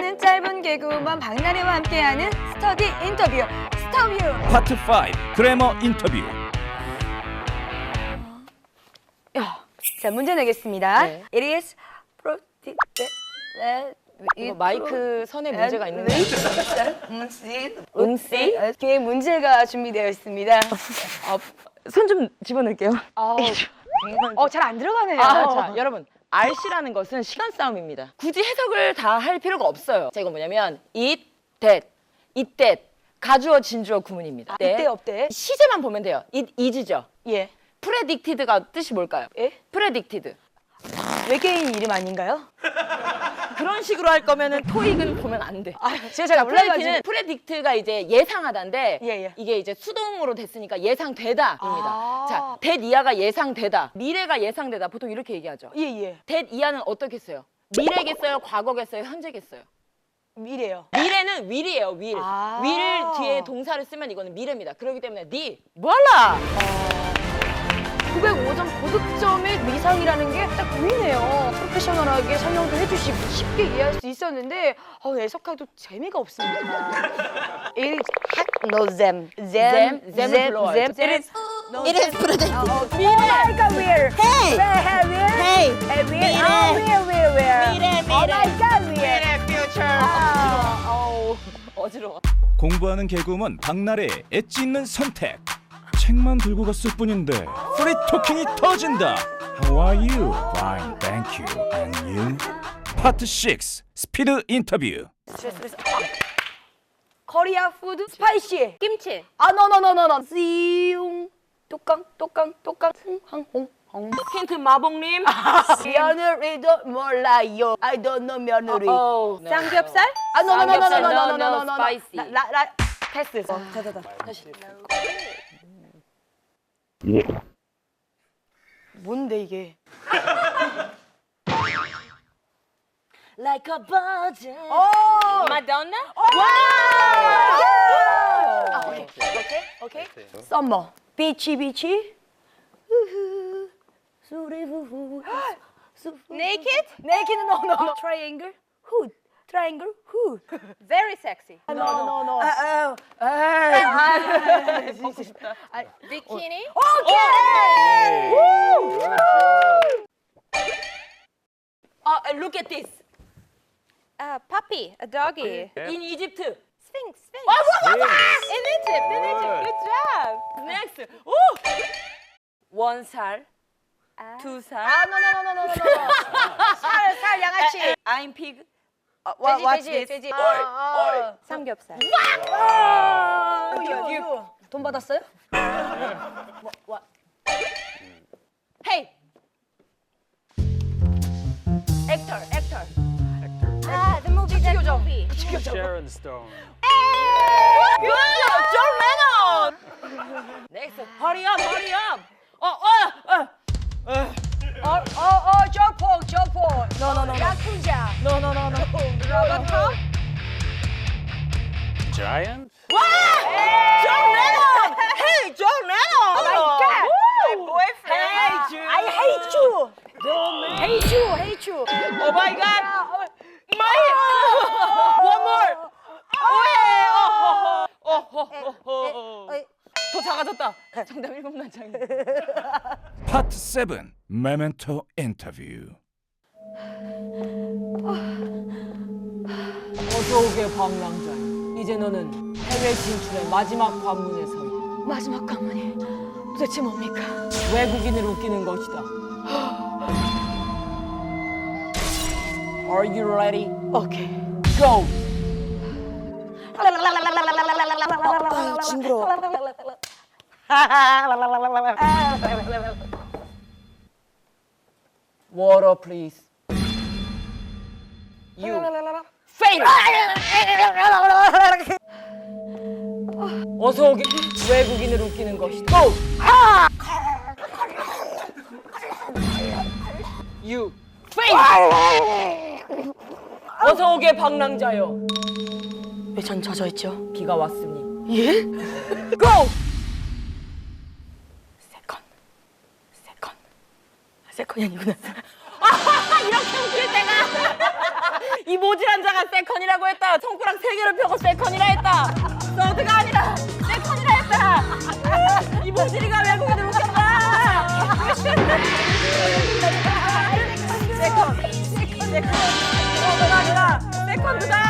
나는 짧은 개그우먼 박나래와 함께하는 스터디 인터뷰 스터뷰 파트 5 그래머 인터뷰 자 문제 내겠습니다 네. It is 프로티 이거 마이크 선에 문제가 있는데. 음씨 음씨? 이렇게 문제가 준비되어 있습니다 손 좀 집어넣을게요. 어 잘 안 들어가네요 아, 자, 여러분. RC라는 것은 시간 싸움입니다. 굳이 해석을 다 할 필요가 없어요. 자, 이건 뭐냐면 it, that, it, that. 가주어, 진주어 구문입니다. 네. 이때 없대 시제만 보면 돼요. it is죠. 예 predicted가 뜻이 뭘까요? 예? predicted. 외계인 이름 아닌가요? 그런 식으로 할 거면은 토익은 보면 안 돼. 아 제가 잘 몰라가지고 프레디트는 프레딕트가 이제 예상하다인데 예, 예. 이게 이제 수동으로 됐으니까 예상되다입니다. 아. 자, that 이하가 예상되다. 미래가 예상되다. 보통 이렇게 얘기하죠. 예예 that 이하는 어떻게 써요? 미래겠어요? 과거겠어요? 현재겠어요? 미래요 미래는 will이에요, will. 아. will 뒤에 동사를 쓰면 이거는 미래입니다. 그렇기 때문에 니 뭐할라? 905점 고득점의 미상이라는 게 딱 보이네요. 프로페셔널하게 설명도 해주시고 쉽게 이해할 수 있었는데 어, 해석하기도 재미가 없습니다. It is no them, them, them, them 불러와요. them. It is no It is. 미래. Oh my God, where? Hey! Where, where? Hey! Hey, where? Oh, where, where, where? 미래, Oh 미래. my God, where? future. 아, 어지러워. 공부하는 개그우먼 박나래의 엣지 있는 선택 책만 들고 갔을 뿐인데 프리 토킹이 터진다 How are you? Fine, thank you And you? 파트 6 스피드 인터뷰 코리아 푸드 스파이시. 김치. 아, no, no, no, no, no. 띠용. 뚜껑, 뚜껑, 뚜껑. 흥, 홍. 힌트 마봉님. 며느리도 몰라요. I don't know 며느리. 어, 삼겹살? 아, no, no, no, no, no, no, no, no, no, no, no. spicy. 라, 라, 라. 패스. 어, 다. 다시. 뭔데 이게? Like a bird. 오! 마돈나? 아, 오케이, 오케이, 오케이. 썸머. 비치, 비치. 후후. 수리 후후. Naked? Naked, no, no, no. Triangle? Hood. Triangle? Hood. Very sexy. No, no, no. 아, 아, 아. 먹고 싶다. 비키니? 오케이! 우! 아, look at this. A puppy, a doggy. In Egypt. Sphinx, Sphinx. In Egypt, in Egypt. Good job. Next. 오! 원 살, 두 살. 아, no, no, no, no, no, no. 살, 살, 양아치. I'm pig. 와, 돼지, watch 돼지, 돼지. 어, 어, 어. 아, 아. 삼겹살. 유, 유. 돈 받았어요? 뭐, 와. 헤이. 액터, 액터. 아, 아 the movie, that movie. Sharon Stone. 굿! 존 레논! 넥스, 허리야, 허리야! No, no, no. 로봇 Giant? John Lennon. Hey, John Lennon. Oh my God. My boyfriend. Hey, Jude. I hate you. Hate you, hate you. Oh my God. My. One more. 어, 어, 어, 어. 어이. 더 작아졌다. 정답 일곱 난장이. 파트 7 메멘토 인터뷰 어서 오게 방랑자. 이제 너는 해외 진출의 마지막 관문에 서 있다. 마지막 관문이 도대체 뭡니까? 외국인을 웃기는 것이다. Are you ready? 오케이. Go. 아, 징그러워. Water, please. You fail. 어서 오게 외국인을 웃기는 것이다. Go. You fail. 어서 오게 방랑자여. 왜 전 젖어 있죠? 비가 왔으니. 예? Go. 세컨. 세컨. 세컨이 아니구나. 이렇게 때가 이 모질한 자가 세컨이라고 했다. 손가락 세 개를 펴고 세컨이라 했다. 서드가 아니라 세컨이라 했다. 이 모질이가 외국인을 웃겼다. 세컨, 세컨, 세컨. 서드가 아니라 세컨드다.